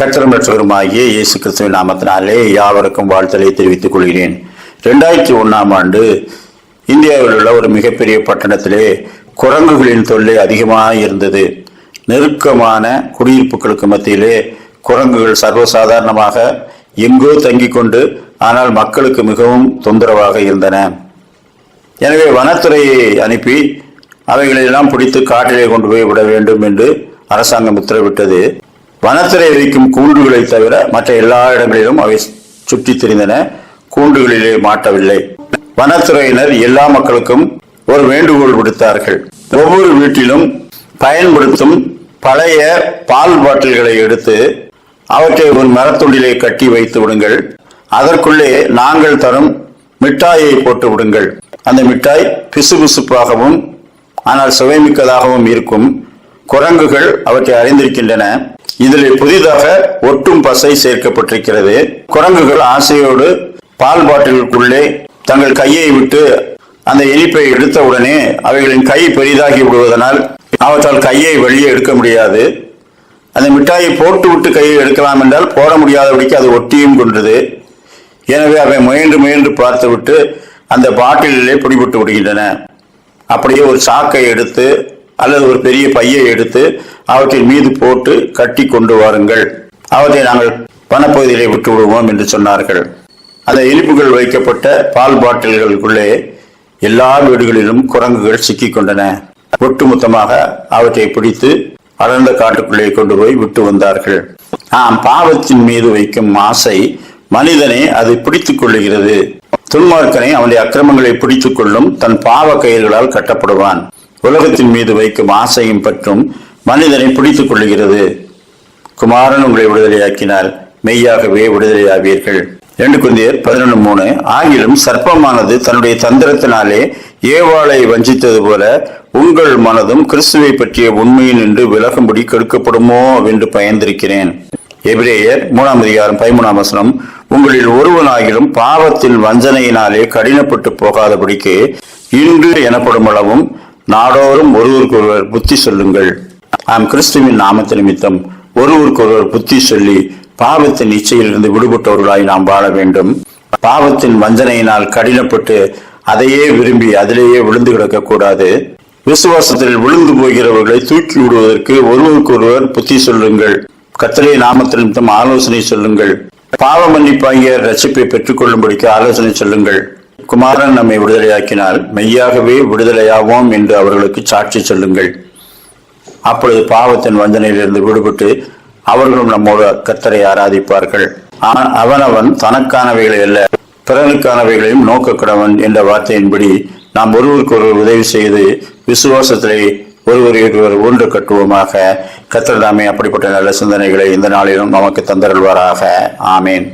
கத்திரம் பெற்றவருமாகிய இயேசு கிறிஸ்துவின் நாமத்தினாலே யாவருக்கும் வாழ்த்தலை தெரிவித்துக் கொள்கிறேன். ரெண்டாயிரத்தி ஒன்றாம் ஆண்டு இந்தியாவில் உள்ள ஒரு மிகப்பெரிய பட்டணத்திலே குரங்குகளின் தொல்லை அதிகமாக இருந்தது. நெருக்கமான குடியிருப்புகளுக்கு மத்தியிலே குரங்குகள் சர்வசாதாரணமாக எங்கோ தங்கி கொண்டு ஆனால் மக்களுக்கு மிகவும் தொந்தரவாக இருந்தன. எனவே வனத்துறையை அனுப்பி அவைகளையெல்லாம் பிடித்து காட்டிலே கொண்டு போய் விட வேண்டும் என்று அரசாங்கம் உத்தரவிட்டது. வனத்துறை வைக்கும் கூண்டுகளை தவிர மற்ற எல்லா இடங்களிலும் அவை சுற்றித் திரிந்தன. கூண்டுகளிலே மாட்டவில்லை. வனத்துறையினர் எல்லா மக்களுக்கும் ஒரு வேண்டுகோள் விடுத்தார்கள். ஒவ்வொரு வீட்டிலும் பயன்படுத்தும் பழைய பால் பாட்டில்களை எடுத்து அவற்றை ஒரு மரத்துண்டிலே கட்டி வைத்து விடுங்கள். அதற்குள்ளே நாங்கள் தரும் மிட்டாயை போட்டு விடுங்கள். அந்த மிட்டாய் பிசுபிசுப்பாகவும் ஆனால் சுவைமிக்கதாகவும் இருக்கும். குரங்குகள் அவற்றை அறிந்திருக்கின்றன இதில் புதிதாக ஒட்டும் பசை சேர்க்கப்பட்டிருக்கிறது. குரங்குகள் ஆசையோடு பால் பாட்டிலுக்குள்ளே தங்கள் கையை விட்டு அந்த இனிப்பை எடுத்தவுடனே அவைகளின் கை பெரிதாகி விடுவதனால் அவற்றால் கையை வெளியே எடுக்க முடியாது. அந்த மிட்டாயை போட்டு விட்டு கையை எடுக்கலாம் என்றால் போட முடியாதபடிக்கு அது ஒட்டியும் கொண்டது. எனவே அவை முயன்று முயன்று பார்த்துவிட்டு அந்த பாட்டிலே பிடிபட்டு விடுகின்றன. அப்படியே ஒரு சாக்கை எடுத்து அல்லது ஒரு பெரிய பையை எடுத்து அவற்றின் மீது போட்டு கட்டி கொண்டு வாருங்கள். அவற்றை நாங்கள் பணப்பகுதியிலே விட்டு விடுவோம் என்று சொன்னார்கள். அந்த இனிப்புகள் வைக்கப்பட்ட பால் பாட்டில்களுக்குள்ளே எல்லா வீடுகளிலும் குரங்குகள் சிக்கிக் கொண்டன. ஒட்டுமொத்தமாக அவற்றை பிடித்து அடர்ந்த காட்டுக்குள்ளே கொண்டு போய் விட்டு வந்தார்கள். ஆம் பாவத்தின் மீது வைக்கும் ஆசை மனிதனை அது பிடித்துக் கொள்ளுகிறது. துன்மார்க்கனை அவனுடைய அக்கிரமங்களை பிடித்துக் கொள்ளும் தன் பாவ கயிறுகளால் கட்டப்படுவான். உலகத்தின் மீது வைக்கும் ஆசையும் பற்றும் மனிதனை பிடித்துக் கொள்ளுகிறது. குமாரன் உங்களை விடுதலையாக்கினால் மெய்யாகவே விடுதலையாவீர்கள். ரெண்டு குந்தியர் பதினொன்று மூணு. ஆகிலும் சர்ப்பமானது தன்னுடைய தந்திரத்தினாலே ஏவாளை வஞ்சித்தது போல உங்கள் மனதும் கிறிஸ்துவை பற்றிய உண்மையில் நின்று விலகும்படி கெடுக்கப்படுமோ என்று பயந்திருக்கிறேன். எபிரேயர் மூணாம் அதிகாரம் பதிமூணாம் வசனம். உங்களில் ஒருவனாகிலும் பாவத்தின் வஞ்சனையினாலே கடினப்பட்டு போகாதபடிக்கு இன்று எனப்படும் அளவும் நாடோறும் ஒருவருக்கொருவர் புத்தி சொல்லுங்கள். நாம் கிறிஸ்துவின் நாமத்து நிமித்தம் ஒருவருக்கொருவர் புத்தி சொல்லி பாவத்தின் இச்சையிலிருந்து விடுபட்டவர்களாய் நாம் வாழ வேண்டும். பாவத்தின் வஞ்சனையினால் கடினப்பட்டு அதையே விரும்பி அதிலேயே விழுந்து கிடக்கக்கூடாது. விசுவாசத்தில் விழுந்து போகிறவர்களை தூக்கி விடுவதற்கு ஒருவருக்கொருவர் புத்தி சொல்லுங்கள். கத்தலை நாமத்தில் நிமித்தம் ஆலோசனை சொல்லுங்கள். பாவ மன்னிப்பாகிய ரட்சிப்பை பெற்றுக்கொள்ளும்படிக்கு ஆலோசனை சொல்லுங்கள். குமாரன் நம்மை விடுதலையாக்கினால் மெய்யாகவே விடுதலையாவோம் என்று அவர்களுக்கு சாட்சி சொல்லுங்கள். அப்பொழுது பாவத்தின் வஞ்சனையிலிருந்து விடுபட்டு அவர்களும் நம்மோடு கத்தரை ஆராதிப்பார்கள். ஆனால் அவனவன் தனக்கானவைகளை அல்ல பிறனுக்கானவைகளையும் நோக்க கடவன் என்ற வார்த்தையின்படி நாம் ஒருவருக்கு ஒருவர் உதவி செய்து விசுவாசத்திலே ஒருவரை ஒருவர் ஒன்று கட்டுவோமாக. கத்திரதாமே அப்படிப்பட்ட நல்ல சிந்தனைகளை இந்த நாளிலும் நமக்கு தந்தருள்வாராக. ஆமேன்.